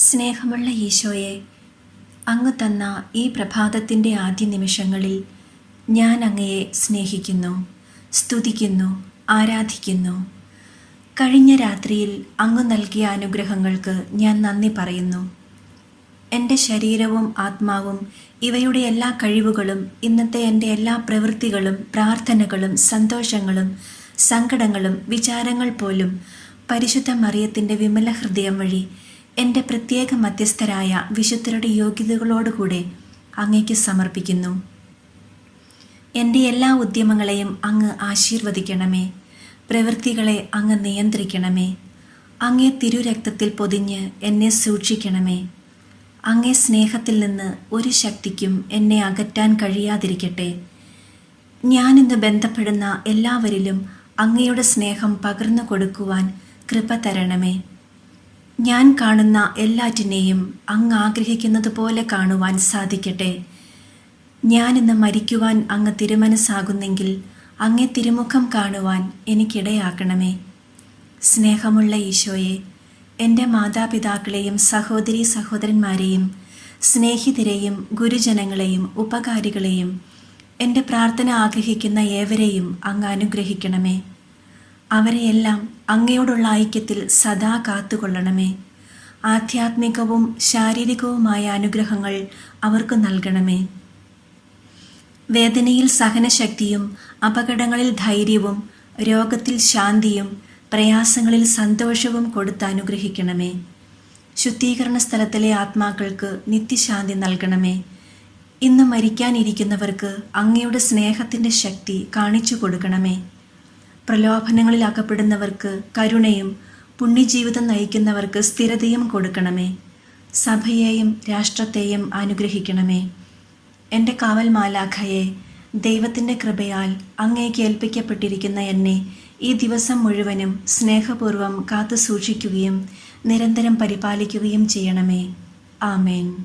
സ്നേഹമുള്ള ഈശോയെ അങ്ങ് തന്ന ഈ പ്രഭാതത്തിന്റെ ആദ്യ നിമിഷങ്ങളിൽ ഞാൻ അങ്ങയെ സ്നേഹിക്കുന്നു സ്തുതിക്കുന്നു ആരാധിക്കുന്നു. കഴിഞ്ഞ രാത്രിയിൽ അങ്ങ് നൽകിയ അനുഗ്രഹങ്ങൾക്ക് ഞാൻ നന്ദി പറയുന്നു. എന്റെ ശരീരവും ആത്മാവും ഇവയുടെ എല്ലാ കഴിവുകളും ഇന്നത്തെ എന്റെ എല്ലാ പ്രവൃത്തികളും പ്രാർത്ഥനകളും സന്തോഷങ്ങളും സങ്കടങ്ങളും വിചാരങ്ങൾ പോലും പരിശുദ്ധ മറിയത്തിന്റെ വിമല ഹൃദയം വഴി എന്റെ പ്രത്യേക മധ്യസ്ഥരായ വിശുദ്ധരുടെ യോഗ്യതകളോടുകൂടെ അങ്ങേക്ക് സമർപ്പിക്കുന്നു. എന്റെ എല്ലാ ഉദ്യമങ്ങളെയും അങ്ങ് ആശീർവദിക്കണമേ. പ്രവൃത്തികളെ അങ്ങ് നിയന്ത്രിക്കണമേ. അങ്ങേ തിരുരക്തത്തിൽ പൊതിഞ്ഞ് എന്നെ സൂക്ഷിക്കണമേ. അങ്ങേ സ്നേഹത്തിൽ നിന്ന് ഒരു ശക്തിക്കും എന്നെ അകറ്റാൻ കഴിയാതിരിക്കട്ടെ. ഞാനിന്ന് ബന്ധപ്പെടുന്ന എല്ലാവരിലും അങ്ങയുടെ സ്നേഹം പകർന്നു കൊടുക്കുവാൻ കൃപ തരണമേ. ഞാൻ കാണുന്ന എല്ലാറ്റിനെയും അങ്ങ് ആഗ്രഹിക്കുന്നത് പോലെ കാണുവാൻ സാധിക്കട്ടെ. ഞാനിന്ന് മരിക്കുവാൻ അങ്ങ് തിരുമനസ്സാകുന്നെങ്കിൽ അങ്ങേ തിരുമുഖം കാണുവാൻ എനിക്കിടയാക്കണമേ. സ്നേഹമുള്ള ഈശോയെ എന്റെ മാതാപിതാക്കളെയും സഹോദരി സഹോദരന്മാരെയും സ്നേഹിതരെയും ഗുരുജനങ്ങളെയും ഉപകാരികളെയും എന്റെ പ്രാർത്ഥന ആഗ്രഹിക്കുന്ന ഏവരെയും അങ്ങ് അനുഗ്രഹിക്കണമേ. അവരെയെല്ലാം അങ്ങയോടുള്ള ഐക്യത്തിൽ സദാ കാത്തുകൊള്ളണമേ. ആധ്യാത്മികവും ശാരീരികവുമായ അനുഗ്രഹങ്ങൾ അവർക്ക് നൽകണമേ. വേദനയിൽ സഹനശക്തിയും അപകടങ്ങളിൽ ധൈര്യവും രോഗത്തിൽ ശാന്തിയും പ്രയാസങ്ങളിൽ സന്തോഷവും കൊടുത്ത് അനുഗ്രഹിക്കണമേ. ശുദ്ധീകരണ സ്ഥലത്തിലെ ആത്മാക്കൾക്ക് നിത്യശാന്തി നൽകണമേ. ഇന്ന് മരിക്കാനിരിക്കുന്നവർക്ക് അങ്ങയുടെ സ്നേഹത്തിന്റെ ശക്തി കാണിച്ചു കൊടുക്കണമേ. പ്രലോഭനങ്ങളിൽ അകപ്പെടുന്നവർക്ക് കരുണയും പുണ്യജീവിതം നയിക്കുന്നവർക്ക് സ്ഥിരതയും കൊടുക്കണമേ. സഭയെയും രാഷ്ട്രത്തെയും അനുഗ്രഹിക്കണമേ. എന്റെ കാവൽ മാലാഖയെ ദൈവത്തിന്റെ കൃപയാൽ അങ്ങേക്ക് ഏൽപ്പിക്കപ്പെട്ടിരിക്കുന്ന എന്നെ ഈ ദിവസം മുഴുവനും സ്നേഹപൂർവം കാത്തു സൂക്ഷിക്കുകയും നിരന്തരം പരിപാലിക്കുകയും ചെയ്യണമേ. ആമേൻ.